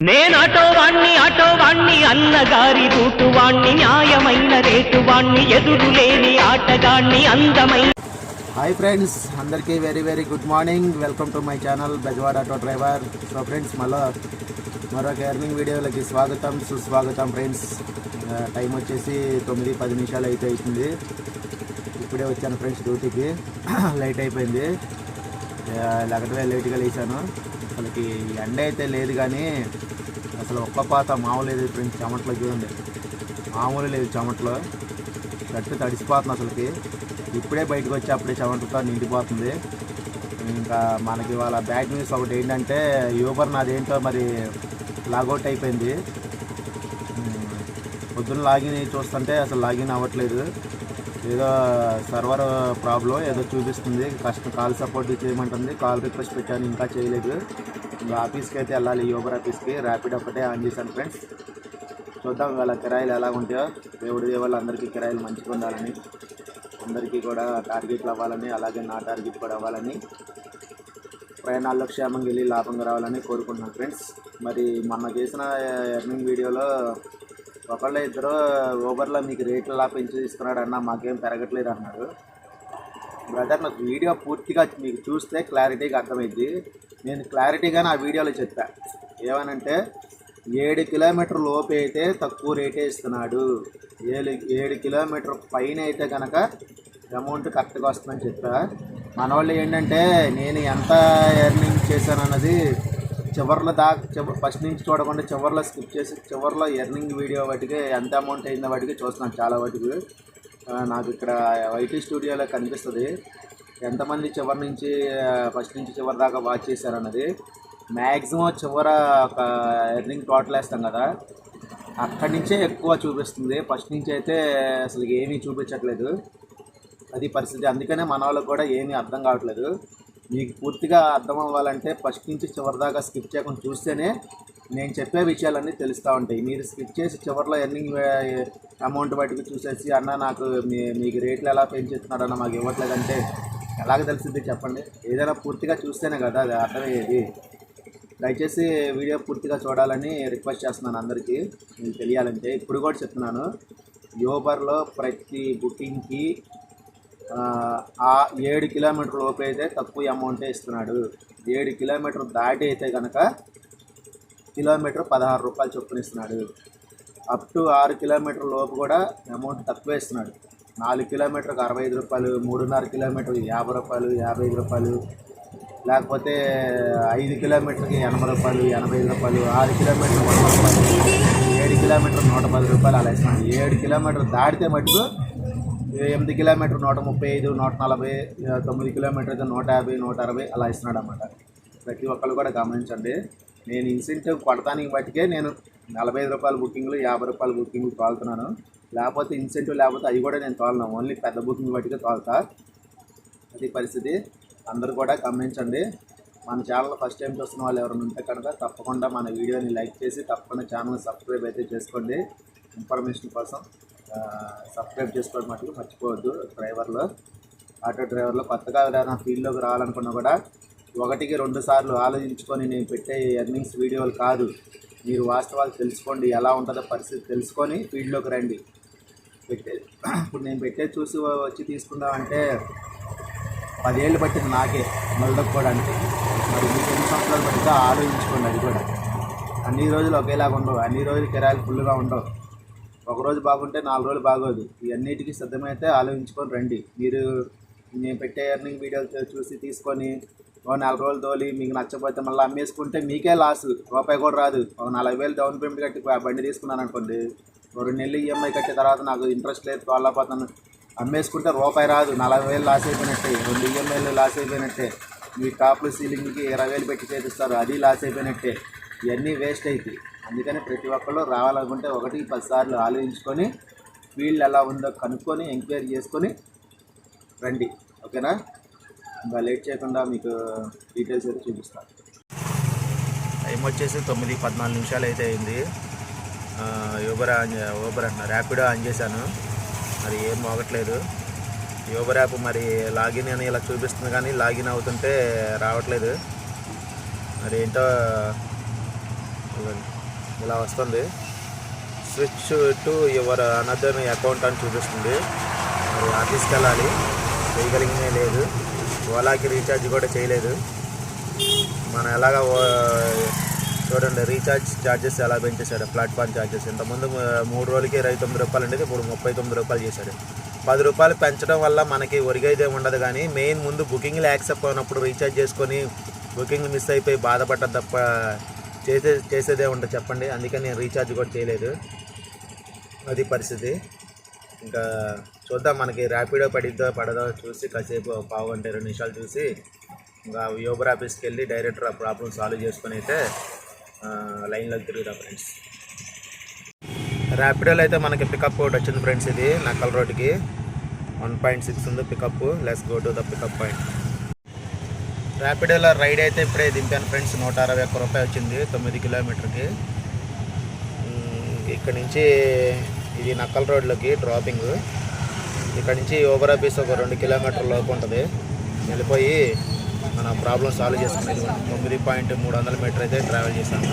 నేను ఆటోవాణ్ణి ఆటో అన్నగారి రూటువాణ్ణి న్యాయమైన రేటు వాణ్ణి ఎదురు లేని ఆటగాణ్ణి అందమైన హాయ్ ఫ్రెండ్స్ అందరికీ very very good morning welcome to my channel Bezawada auto driver so friends మళ్ళీ మరొక ఎర్నింగ్ వీడియోలకి స్వాగతం సుస్వాగతం ఫ్రెండ్స్ టైం వచ్చేసి తొమ్మిది పది నిమిషాలు అయితే అవుతుంది. ఇప్పుడే వచ్చాను ఫ్రెండ్స్ డ్యూటీకి లేట్ అయిపోయింది. లేకపోతే లేట్గా లేచాను. అసలుకి ఎండ అయితే లేదు కానీ అసలు ఒక్క పాత మామూలు లేదు ఫ్రెండ్స్ చెమట్లో చూడండి. మామూలు లేదు చెమట్లో. గట్టి తడిసిపోతుంది అసలుకి. ఇప్పుడే బయటకు వచ్చి అప్పుడే చెమటతో నిండిపోతుంది. ఇంకా మనకి వాళ్ళ బ్యాడ్ న్యూస్ ఒకటి ఏంటంటే యూబర్ నాదేంటో మరి లాగౌట్ అయిపోయింది. పొద్దున్న లాగిన్ చూస్తుంటే అసలు లాగిన్ అవ్వట్లేదు. ఏదో సర్వర్ ప్రాబ్లం ఏదో చూపిస్తుంది. కష్టం కాల్ సపోర్ట్ చేయమంటుంది. కాల్ రిక్వెస్ట్ పెట్టాను ఇంకా చేయలేదు. ఆఫీస్కి అయితే వెళ్ళాలి యూబర్ ఆఫీస్కి. ర్యాపిడ్ ఒకటే ఆన్ చేశాను ఫ్రెండ్స్ చూద్దాం వాళ్ళ కిరాయిలు ఎలా ఉంటాయో. దేవుడి దేవుళ్ళు అందరికీ కిరాయిలు మంచిగా ఉండాలని అందరికీ కూడా టార్గెట్లు అవ్వాలని అలాగే నా టార్గెట్ కూడా అవ్వాలని ప్రయాణాల్లో క్షేమంగా వెళ్ళి లాభంగా రావాలని కోరుకుంటున్నాను ఫ్రెండ్స్ మరి మొన్న చేసిన ఎర్నింగ్ వీడియోలో ఒకళ్ళు ఇద్దరు ఊబర్లో మీకు రేట్లు ఎలా పెంచి తీసుకున్నాడు అన్న మాకేం పెరగట్లేదు అన్నాడు. బ్రదర్ నాకు వీడియో పూర్తిగా మీకు చూస్తే క్లారిటీగా అర్థమైంది నేను క్లారిటీగానే ఆ వీడియోలో చెప్పా. ఏమనంటే ఏడు కిలోమీటర్ లోపు అయితే తక్కువ రేటే ఇస్తున్నాడు. ఏడు ఏడు కిలోమీటర్ పైన అయితే కనుక అమౌంట్ కరెక్ట్గా వస్తుందని చెప్పా. మన వాళ్ళు ఏంటంటే నేను ఎంత ఎర్నింగ్ చేశాను అన్నది చివర్లో దాకా చివ ఫస్ట్ నుంచి చూడకుండా చివర్లో స్కిప్ చేసి చివర్లో ఎర్నింగ్ వీడియో వాటికి ఎంత అమౌంట్ అయిందో వాటికి చూస్తున్నాను చాలా వాటికి. నాకు ఇక్కడ వైటీ స్టూడియోలో కనిపిస్తుంది. ఎంతమంది చివరి నుంచి ఫస్ట్ నుంచి చివరి దాకా వాచ్ చేశారన్నది. మ్యాక్సిమం చివర ఒక ఎర్నింగ్ టోటల్ వేస్తాం కదా. అక్కడి నుంచే ఎక్కువ చూపిస్తుంది. ఫస్ట్ నుంచి అయితే అసలు ఏమీ చూపించట్లేదు. అది పరిస్థితి. అందుకనే మన వాళ్ళకి కూడా ఏమీ అర్థం కావట్లేదు. మీకు పూర్తిగా అర్థం అవ్వాలంటే ఫస్ట్ నుంచి చివరిదాకా స్కిప్ చేయకుండా చూస్తేనే నేను చెప్పే విషయాలన్నీ తెలుస్తూ ఉంటాయి. మీరు స్కిప్ చేసి చివరిలో ఎర్నింగ్ అమౌంట్ బయటకు చూసేసి అన్న నాకు మీ మీకు రేట్లు ఎలా పెంచుతున్నాడు అన్న మాకు ఇవ్వట్లేదంటే ఎలాగ తెలిసింది చెప్పండి. ఏదైనా పూర్తిగా చూస్తేనే కదా అది అర్థమయ్యేది. దయచేసి వీడియో పూర్తిగా చూడాలని రిక్వెస్ట్ చేస్తున్నాను అందరికీ. మీకు తెలియాలంటే ఇప్పుడు కూడా చెప్తున్నాను. యోబర్లో ప్రతి బుకింగ్కి ఆ, ఏడు కిలోమీటర్ లోపు అయితే తక్కువ అమౌంటే ఇస్తున్నాడు. ఏడు కిలోమీటర్ దాటి అయితే కనుక కిలోమీటర్ పదహారు రూపాయలు చొప్పున ఇస్తున్నాడు. అప్ టు ఆరు కిలోమీటర్ లోపు కూడా అమౌంట్ తక్కువ ఇస్తున్నాడు. నాలుగు కిలోమీటర్కి అరవై ఐదు రూపాయలు మూడున్నర కిలోమీటర్ యాభై రూపాయలు యాభై ఐదు రూపాయలు లేకపోతే ఐదు కిలోమీటర్కి ఎనభై రూపాయలు ఎనభై ఐదు రూపాయలు ఆరు కిలోమీటర్ వంద రూపాయలు ఏడు కిలోమీటర్ నూట పది రూపాయలు అలా ఇస్తున్నాడు. ఏడు కిలోమీటర్ దాటితే మటుకు ఎనిమిది కిలోమీటర్ నూట ముప్పై ఐదు నూట నలభై తొమ్మిది కిలోమీటర్ అయితే నూట యాభై నూట అరవై అలా ఇస్తున్నాడు అనమాట ప్రతి ఒక్కరు కూడా గమనించండి. నేను ఇన్సెంటివ్ కొడతానికి బట్టికే నేను నలభై ఐదు రూపాయల బుకింగ్లు యాభై రూపాయల బుకింగ్లు తోలుతున్నాను. లేకపోతే ఇన్సెంటివ్ లేకపోతే అవి కూడా నేను తోలను. ఓన్లీ పెద్ద బుకింగ్ బట్టికే తోలుతా. అది పరిస్థితి. అందరూ కూడా గమనించండి. మన ఛానల్ ఫస్ట్ టైం చూస్తున్న వాళ్ళు ఎవరైనా ఉంటే కనుక తప్పకుండా మన వీడియోని లైక్ చేసి తప్పకుండా ఛానల్ సబ్స్క్రైబ్ అయితే చేసుకోండి. ఇన్ఫర్మేషన్ కోసం సబ్స్క్రైబ్ చేసుకోవడం మటుకు మర్చిపోవద్దు డ్రైవర్లు. ఆటో డ్రైవర్లు కొత్తగా ఏదైనా ఫీల్డ్లోకి రావాలనుకున్నా కూడా ఒకటికి రెండు సార్లు ఆలోచించుకొని నేను పెట్టే ఎర్నింగ్స్ వీడియోలు కాదు. మీరు వాస్తవాలు తెలుసుకోండి ఎలా ఉంటుందో పరిస్థితి తెలుసుకొని ఫీల్డ్లోకి రండి. పెట్టే ఇప్పుడు నేను పెట్టేది చూసి వచ్చి తీసుకుందామంటే పదేళ్ళు పట్టింది నాకే మొదలుకోవడానికి మరి మీకు ఎన్ని సంవత్సరాలు పట్టిందో ఆలోచించుకోండి అది కూడా. అన్ని రోజులు ఒకేలాగా ఉండవు అన్ని రోజులు కిరాయిలు ఫుల్గా ఉండవు. ఒక రోజు బాగుంటే నాలుగు రోజులు బాగోదు. ఇవన్నిటికీ సిద్ధమైతే ఆలోచించుకొని రండి. మీరు నేను పెట్టే ఎర్నింగ్ వీడియోలు చూసి తీసుకొని ఓ నాలుగు రోజులు తోలి మీకు నచ్చకపోతే మళ్ళీ అమ్మేసుకుంటే మీకే లాస్ రూపాయి కూడా రాదు. ఒక నలభై వేలు డౌన్ పేమెంట్ కట్టి ఆ బండి తీసుకున్నాను అనుకోండి. ఓ రెండు నెలలు ఈఎంఐ కట్టిన తర్వాత నాకు ఇంట్రెస్ట్ లేదు తోలపోతాను అమ్మేసుకుంటే రూపాయి రాదు. నలభై వేలు లాస్ అయిపోయినట్టే. రెండు ఈఎంఐలు లాస్ అయిపోయినట్టే. మీ టాప్లు సీలింగ్కి ఇరవై వేలు పెట్టి చేపిస్తారు. అది లాస్ అయిపోయినట్టే. ఇవన్నీ వేస్ట్ అవుతాయి అందుకని ప్రతి ఒక్కళ్ళు రావాలనుకుంటే ఒకటి పది సార్లు ఆలోచించుకొని ఫీల్డ్ ఎలా ఉందో కనుక్కొని ఎంక్వైరీ చేసుకొని రండి. ఓకేనా? ఇంకా లేట్ చేయకుండా మీకు డీటెయిల్స్ అయితే చూపిస్తాను టైం వచ్చేసి తొమ్మిది పద్నాలుగు నిమిషాలు అయితే అయింది. యూబర్ ఆన్ ఊబర్ అంటున్నా ర్యాపిడో ఆన్ చేశాను. మరి ఏం మోగట్లేదు యూబర్ యాప్ మరి లాగిన్ అని ఇలా చూపిస్తుంది కానీ లాగిన్ అవుతుంటే రావట్లేదు. మరి ఏంటో ఇలా వస్తుంది. Switch to your another account అని చూపిస్తుంది. మరి ఆఫీస్కి వెళ్ళాలి చేయగలిగినే లేదు. ఓలాకి రీఛార్జ్ కూడా చేయలేదు. మనం ఎలాగ ఓ- చూడండి రీఛార్జ్ ఛార్జెస్ ఎలా పెంచేశాడు ప్లాట్ఫామ్ ఛార్జెస్ ఇంతకుముందు మూడు రోజులకి ఇరవై తొమ్మిది రూపాయలు ఉండేది ఇప్పుడు ముప్పై తొమ్మిది రూపాయలు చేశాడు. పది రూపాయలు పెంచడం వల్ల మనకి ఒరిగైతే ఉండదు కానీ మెయిన్ ముందు బుకింగ్లు యాక్సెప్ట్ అయినప్పుడు రీఛార్జ్ చేసుకొని బుకింగ్ మిస్ అయిపోయి బాధపడ్డ తప్ప చేసే చేసేదే ఉంటుంది చెప్పండి. అందుకని నేను రీఛార్జ్ కూడా చేయలేదు. అది పరిస్థితి. ఇంకా చూద్దాం మనకి ర్యాపిడో పడిద్దో పడదో చూసి కాసేపు పావు గంట రెండు నిమిషాలు చూసి ఇంకా యూబర్ ఆఫీస్కి వెళ్ళి డైరెక్టర్ ఆ ప్రాబ్లమ్ సాల్వ్ చేసుకొని అయితే లైన్లోకి తిరుగుదా ఫ్రెండ్స్. ర్యాపిడోలో అయితే మనకి పికప్ ఒకటి వచ్చింది ఫ్రెండ్స్ ఇది నక్కల్ రోడ్కి వన్ పాయింట్ సిక్స్ ఉంది pickup let's go to the pickup point. ర్యాపిడోలో ride అయితే ఇప్పుడే దింపాను ఫ్రెండ్స్ నూట అరవై ఒక్క రూపాయి వచ్చింది తొమ్మిది కిలోమీటర్కి. ఇక్కడ నుంచి ఇది నక్కల్ రోడ్లోకి డ్రాపింగ్ ఇక్కడ నుంచి ఓబర్ ఆఫీస్ ఒక రెండు కిలోమీటర్ లోపు ఉంటుంది. వెళ్ళిపోయి మన ప్రాబ్లం సాల్వ్ చేసుకునేది తొమ్మిది పాయింట్ మూడు వందల మీటర్ అయితే ట్రావెల్ చేశాను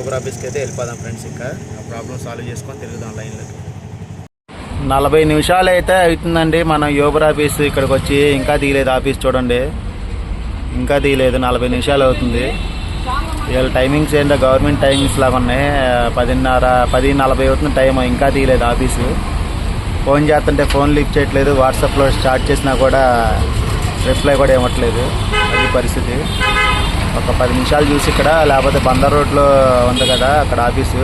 ఓవర్ ఆఫీస్కి అయితే వెళ్ళిపోదాం ఫ్రెండ్స్ ఇంకా. ఆ ప్రాబ్లం సాల్వ్ చేసుకొని తిరుగుదాం లైన్లోకి నలభై నిమిషాలు అయితే అవుతుందండి. మనం యోబర్ ఆఫీస్ ఇక్కడికి వచ్చి ఇంకా దిగలేదు ఆఫీస్ చూడండి. ఇంకా తీయలేదు నలభై నిమిషాలు అవుతుంది. ఇవాళ టైమింగ్స్ ఏంటో గవర్నమెంట్ టైమింగ్స్ లాగా ఉన్నాయి. పదిన్నర పది నలభై అవుతుంది టైం ఇంకా తీయలేదు ఆఫీసు. ఫోన్ చేస్తుంటే ఫోన్ లిఫ్ట్ చేయట్లేదు. వాట్సాప్లో స్టార్ట్ చేసినా కూడా రిప్లై కూడా ఇవ్వట్లేదు. అది పరిస్థితి. ఒక పది నిమిషాలు చూసి ఇక్కడ లేకపోతే బందర్ రోడ్లో ఉంది కదా అక్కడ ఆఫీసు.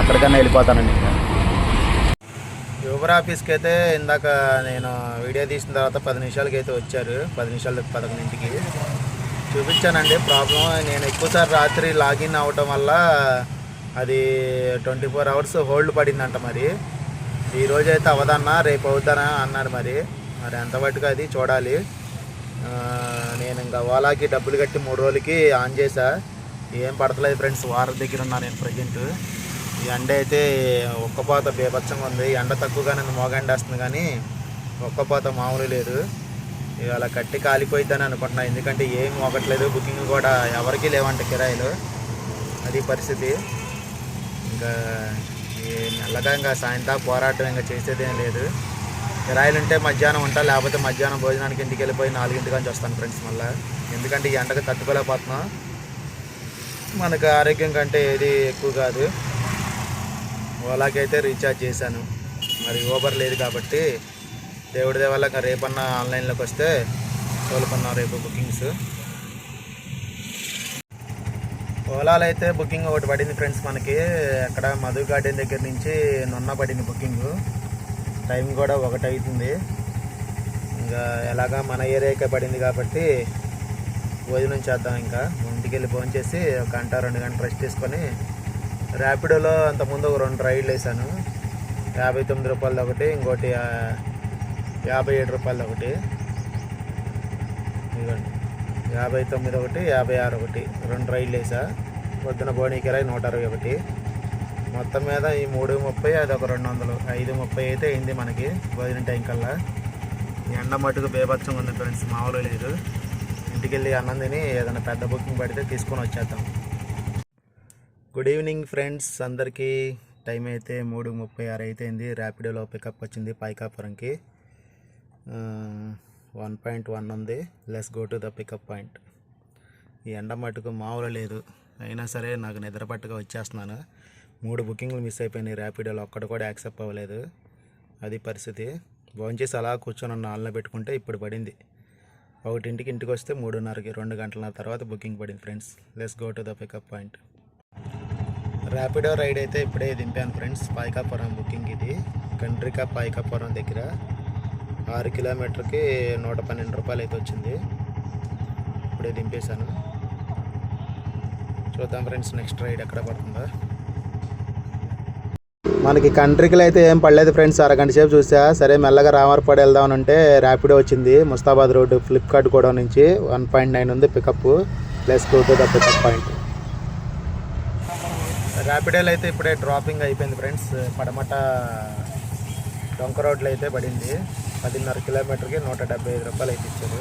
అక్కడికన్నా వెళ్ళిపోతానండి. ఇంకా ఆఫీస్కి అయితే ఇందాక నేను వీడియో తీసిన తర్వాత పది నిమిషాలకి అయితే వచ్చారు. పది నిమిషాలు పదకొండింటికి. చూపించానండి. ప్రాబ్లం నేను ఎక్కువసారి రాత్రి లాగిన్ అవ్వటం వల్ల అది ట్వంటీ ఫోర్ అవర్స్ హోల్డ్ పడిందంట మరి. ఈ రోజు అయితే అవదన్నా రేపు అవుతానా అన్నాడు మరి. మరి ఎంతవరకు అది చూడాలి. నేను ఇంకా ఓలాకి డబ్బులు కట్టి మూడు రోజులకి ఆన్ చేశా. ఏం పడతలేదు ఫ్రెండ్స్ వారం దగ్గర ఉన్నా నేను ప్రజెంట్. ఈ ఎండ అయితే ఒక్కపోత బీభత్సంగా ఉంది. ఎండ తక్కువగానే మోగండేస్తుంది కానీ ఒక్కపోత మామూలు లేదు. ఇవాళ కట్టి కాలిపోయిద్దని అనుకుంటున్నా. ఎందుకంటే ఏం మోగట్లేదు బుకింగ్ కూడా ఎవరికీ లేవంట కిరాయిలు. అది పరిస్థితి. ఇంకా మెల్లగా ఇంకా సాయంత్రం పోరాటం ఇంకా చేసేదేం లేదు. కిరాయిలు ఉంటే మధ్యాహ్నం ఉంటా లేకపోతే మధ్యాహ్నం భోజనానికి ఇంటికి వెళ్ళిపోయి నాలుగింటికి నుంచి వస్తాను ఫ్రెండ్స్ మళ్ళీ. ఎందుకంటే ఈ ఎండకు తట్టుకోలేకపోతున్నాం. మనకు ఆరోగ్యం కంటే ఏది ఎక్కువ కాదు. ఓలాకి అయితే రీఛార్జ్ చేశాను. మరి ఓబర్ లేదు కాబట్టి దేవుడి వల్ల ఇంకా రేపన్నా ఆన్లైన్లోకి వస్తే తోలుకున్నాం రేపు బుకింగ్స్ ఓలాలో అయితే బుకింగ్ ఒకటి పడింది ఫ్రెండ్స్ మనకి. అక్కడ మధు గార్డెన్ దగ్గర నుంచి నున్న పడింది బుకింగ్. టైం కూడా ఒకటి అవుతుంది ఇంకా ఎలాగా మన ఏరియాకే పడింది కాబట్టి భోజనం చేద్దాం ఇంకా. ఇంటికి వెళ్ళి ఫోన్ చేసి ఒక గంట రెండు గంటలు రెస్ట్ తీసుకొని ర్యాపిడోలో అంతకుముందు ఒక రెండు రైడ్లు వేసాను. యాభై తొమ్మిది రూపాయలది ఒకటి ఇంకోటి యాభై ఏడు రూపాయలది ఒకటి. ఇదిగోండి. యాభై తొమ్మిది ఒకటి యాభై ఆరు ఒకటి. రెండు రైళ్ళు వేసా. పొద్దున బోనీ నూట అరవై ఒకటి. మొత్తం మీద ఈ మూడు ముప్పై అది ఒక రెండు వందలు. ఐదు ముప్పై అయితే అయింది మనకి భోజనం టైం కల్లా. ఎండ మటుకు బేభత్సం ఉంది ఫ్రెండ్స్ మామూలు లేదు. ఇంటికి వెళ్ళి అన్నం తిని ఏదైనా పెద్ద బుకింగ్ పడితే తీసుకొని వచ్చేద్దాం. గుడ్ ఈవినింగ్ ఫ్రెండ్స్ అందరికీ టైం అయితే మూడు ముప్పై ఆరు అయితేంది అయింది ర్యాపిడోలో పికప్ వచ్చింది పైకాపురంకి వన్ పాయింట్ వన్ ఉంది. Let's go to the pickup point ఈ ఎండ మటుకు మామూలు లేదు. అయినా సరే నాకు నిద్ర పట్టుగా వచ్చేస్తున్నాను. మూడు బుకింగ్లు మిస్ అయిపోయినాయి ర్యాపిడోలో ఒక్కటి కూడా యాక్సెప్ట్ అవ్వలేదు. అది పరిస్థితి. భోంచేసి అలా కూర్చొని నాలుగున పెట్టుకుంటే ఇప్పుడు పడింది. ఒకటింటికి ఇంటికి వస్తే మూడున్నరకి రెండు గంటల తర్వాత బుకింగ్ పడింది friends let's go to the pickup point Rapido ride అయితే ఇప్పుడే దింపాను ఫ్రెండ్స్ పాయికాపురం బుకింగ్ ఇది. కంట్రికా పాయికాపురం దగ్గర. ఆరు కిలోమీటర్కి నూట పన్నెండు రూపాయలు అయితే వచ్చింది. ఇప్పుడే దింపేశాను. చూద్దాం ఫ్రెండ్స్ నెక్స్ట్ రైడ్ ఎక్కడ పడుతుందా. మనకి కంట్రీకి అయితే ఏం పడలేదు ఫ్రెండ్స్ అరగంట సేపు చూసా. సరే మెల్లగా రామర్పాడు వెళ్దాం అంటే ర్యాపిడో వచ్చింది. ముస్తాబాద్ రోడ్డు ఫ్లిప్కార్ట్ కూడా నుంచి వన్ పాయింట్ నైన్ ఉంది pickup plus two to the pickup point ర్యాపిడోలు అయితే ఇప్పుడే డ్రాపింగ్ అయిపోయింది ఫ్రెండ్స్ పడమట డొంక రోడ్లు అయితే పడింది. పదిన్నర కిలోమీటర్కి నూట డెబ్బై ఐదు రూపాయలు అయితే ఇచ్చారు.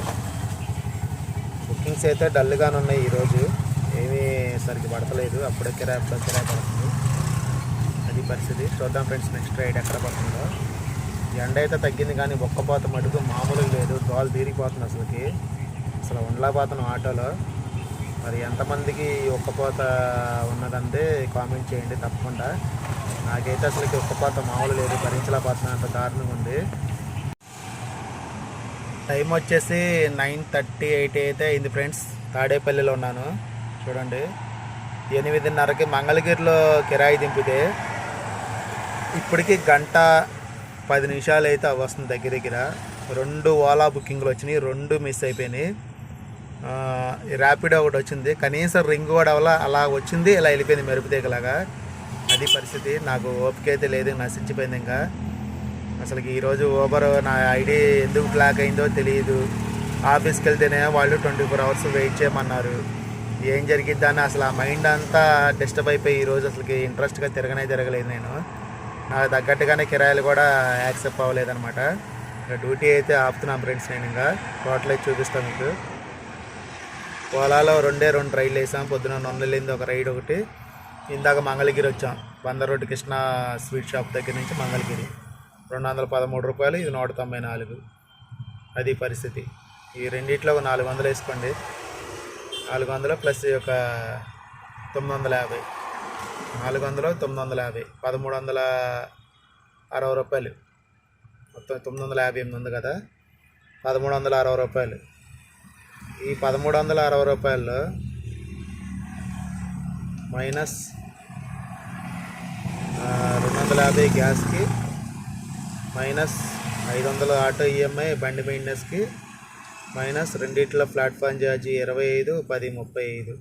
బుకింగ్స్ అయితే డల్గానే ఉన్నాయి ఈరోజు ఏమీ సరిగ్గా పడతలేదు. అప్పుడే కిరాయి అప్పుడే కిరాయి పడుతుంది. అది పరిస్థితి. చూద్దాం ఫ్రెండ్స్ నెక్స్ట్ రైడ్ ఎక్కడ పడుతుందో. ఎండ అయితే తగ్గింది కానీ ఒక్కపోత మటుకు మామూలుగా లేదు. దోలు తీరిపోతుంది అసలుకి. అసలు ఉండలేకపోతున్నాం ఆటోలో. మరి ఎంతమందికి ఉక్కపోత ఉన్నదంటే కామెంట్ చేయండి తప్పకుండా. నాకైతే అసలుకి ఉక్కపోత మామూలు లేదు భరించలేకపోతున్నా అంత దారుణంగా ఉంది. టైం వచ్చేసి నైన్ థర్టీ ఎయిట్ అయితే అయింది ఫ్రెండ్స్. తాడేపల్లిలో ఉన్నాను. చూడండి. ఎనిమిదిన్నరకి మంగళగిరిలో కిరాయి దింపితే ఇప్పటికి గంట పది నిమిషాలు అయితే వస్తుంది దగ్గర దగ్గర. రెండు ఓలా బుకింగ్లు వచ్చినాయి రెండు మిస్ అయిపోయినాయి. ర్యాపిడో ఒకటి వచ్చింది. కనీసం రింగ్ కూడా వల్ల అలా వచ్చింది ఇలా వెళ్ళిపోయింది మెరుపుతీగలాగా అది పరిస్థితి. నాకు ఓపిక అయితే లేదు నశించిపోయింది ఇంకా. అసలుకి ఈరోజు ఓబర్ నా ఐడి ఎందుకు బ్లాక్ అయిందో తెలియదు ఆఫీస్కి వెళ్తేనే వాళ్ళు ట్వంటీ ఫోర్ అవర్స్ వెయిట్ చేయమన్నారు. ఏం జరిగిద్దని అసలు ఆ మైండ్ అంతా డిస్టర్బ్ అయిపోయి ఈరోజు అసలుకి ఇంట్రెస్ట్గా తిరగనే తిరగలేదు నేను. నాకు తగ్గట్టుగానే కిరాయిలు కూడా యాక్సెప్ట్ అవ్వలేదన్నమాట. ఇంకా డ్యూటీ అయితే ఆపుతున్నాం ఫ్రెండ్స్ నేను ఇంకా. టోటల్ అయితే చూపిస్తాను మీకు. ఓలాలో రెండే రెండు రైళ్ళు వేసాం. పొద్దున నొన్నెళ్ళింది ఒక రైడ్ ఒకటి. ఇందాక మంగళగిరి వచ్చాం. వంద రోడ్డు కృష్ణ స్వీట్ షాప్ దగ్గర నుంచి మంగళగిరి. రెండు వందల పదమూడు రూపాయలు ఇది నూట తొంభై నాలుగు. అది పరిస్థితి. ఈ రెండిట్లో ఒక నాలుగు వందలు వేసుకోండి. నాలుగు వందలు ప్లస్ ఒక యొక్క తొమ్మిది వందల యాభై. నాలుగు వందలు తొమ్మిది వందల యాభై. పదమూడు వందల అరవై రూపాయలు. మొత్తం తొమ్మిది వందల యాభై ఎనిమిది ఉంది కదా. పదమూడు వందల అరవై రూపాయలు. ఈ పదమూడు వందల అరవై రూపాయల్లో మైనస్ రెండు వందల యాభై గ్యాస్కి మైనస్ ఐదు వందల ఆటో ఈఎంఐ బండి మెయింటెనెన్స్కి మైనస్ రెండిట్లో ప్లాట్ఫామ్ ఛార్జీ ఇరవై ఐదు పది ముప్పై ఐదు.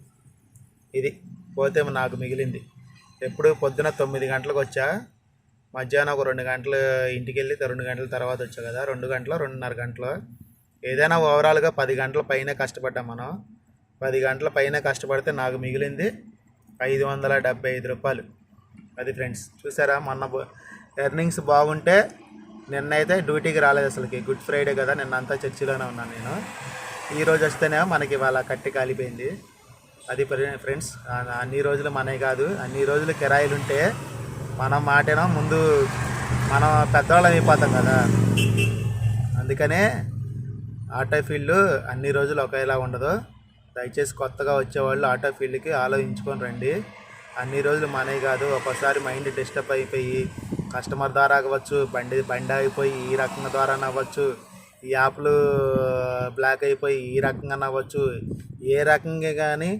ఇది పోతే నాకు మిగిలింది. ఎప్పుడు పొద్దున తొమ్మిది గంటలకు వచ్చా మధ్యాహ్నం ఒక రెండు గంటలు ఇంటికి వెళ్ళి రెండు గంటల తర్వాత వచ్చా కదా రెండు గంటలు రెండున్నర గంటలు ఏదైనా ఓవరాల్గా పది గంటల పైన కష్టపడ్డాం మనం. పది గంటల పైన కష్టపడితే నాకు మిగిలింది ఐదు వందల డెబ్బై ఐదు రూపాయలు. అది ఫ్రెండ్స్ చూసారా? మొన్న ఎర్నింగ్స్ బాగుంటే నిన్నైతే డ్యూటీకి రాలేదు అసలుకి. గుడ్ ఫ్రైడే కదా నిన్న అంతా చర్చిలోనే ఉన్నాను నేను. ఈ రోజు వస్తేనేమో మనకి వాళ్ళ కట్టి కాలిపోయింది. అది ప్ర- ఫ్రెండ్స్ అన్ని రోజులు మనవి కాదు. అన్ని రోజులు కిరాయిలు ఉంటే మనం మాటేనో? ముందు మనం పెద్దవాళ్ళం అయిపోతాం కదా. అందుకనే ఆటో ఫీల్డ్ అన్ని రోజులు ఒకేలా ఉండదు. దయచేసి కొత్తగా వచ్చేవాళ్ళు ఆటో ఫీల్డ్కి ఆలోచించుకొని రండి. అన్ని రోజులు మనవి కాదు ఒక్కోసారి మైండ్ డిస్టర్బ్ అయిపోయి కస్టమర్ ద్వారా అవ్వచ్చు బండి బండి అయిపోయి ఈ రకంగా ద్వారా అవ్వచ్చు ఈ యాప్లు బ్లాక్ అయిపోయి ఈ రకంగా అవ్వచ్చు. ఏ రకంగా కానీ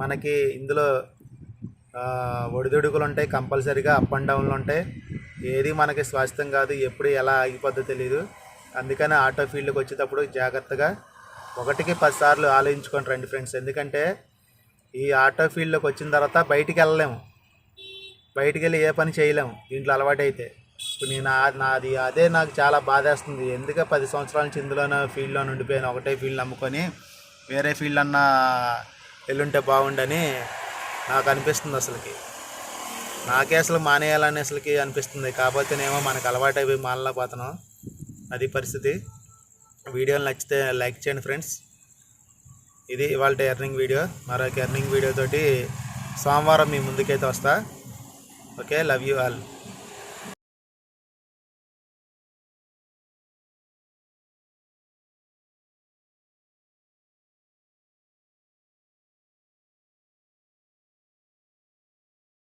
మనకి ఇందులో ఒడిదుడుకులు ఉంటాయి కంపల్సరీగా అప్ అండ్ డౌన్లు ఉంటాయి. ఏది మనకి స్వాస్థ్యం కాదు ఎప్పుడు ఎలా ఆగిపోద్దో తెలియదు అందుకని ఆటో ఫీల్డ్కి వచ్చేటప్పుడు జాగ్రత్తగా ఒకటికి పది సార్లు ఆలోచించుకోండి రండి ఫ్రెండ్స్. ఎందుకంటే ఈ ఆటో ఫీల్డ్లోకి వచ్చిన తర్వాత బయటికి వెళ్ళలేము. బయటికి వెళ్ళి ఏ పని చేయలేము. దీంట్లో అలవాటు అయితే ఇప్పుడు నేను నాది అదే నాకు చాలా బాధేస్తుంది. ఎందుకు పది సంవత్సరాల నుంచి ఇందులోనే ఫీల్డ్లో ఉండిపోయాను. ఒకటే ఫీల్డ్ నమ్ముకొని వేరే ఫీల్డ్ అన్నా వెళ్ళుంటే బాగుండని నాకు అనిపిస్తుంది అసలుకి. నాకే అసలు మానేయాలని అసలుకి అనిపిస్తుంది. కాకపోతేనేమో మనకు అలవాటు అయిపోయి మానలేకపోతున్నాం. అది పరిస్థితి. వీడియోలు నచ్చితే లైక్ చేయండి ఫ్రెండ్స్. ఇది ఇవాళ ఎర్నింగ్ వీడియో. మరొక ఎర్నింగ్ వీడియో తోటి సోమవారం మీ ముందుకైతే వస్తా. Okay love you all.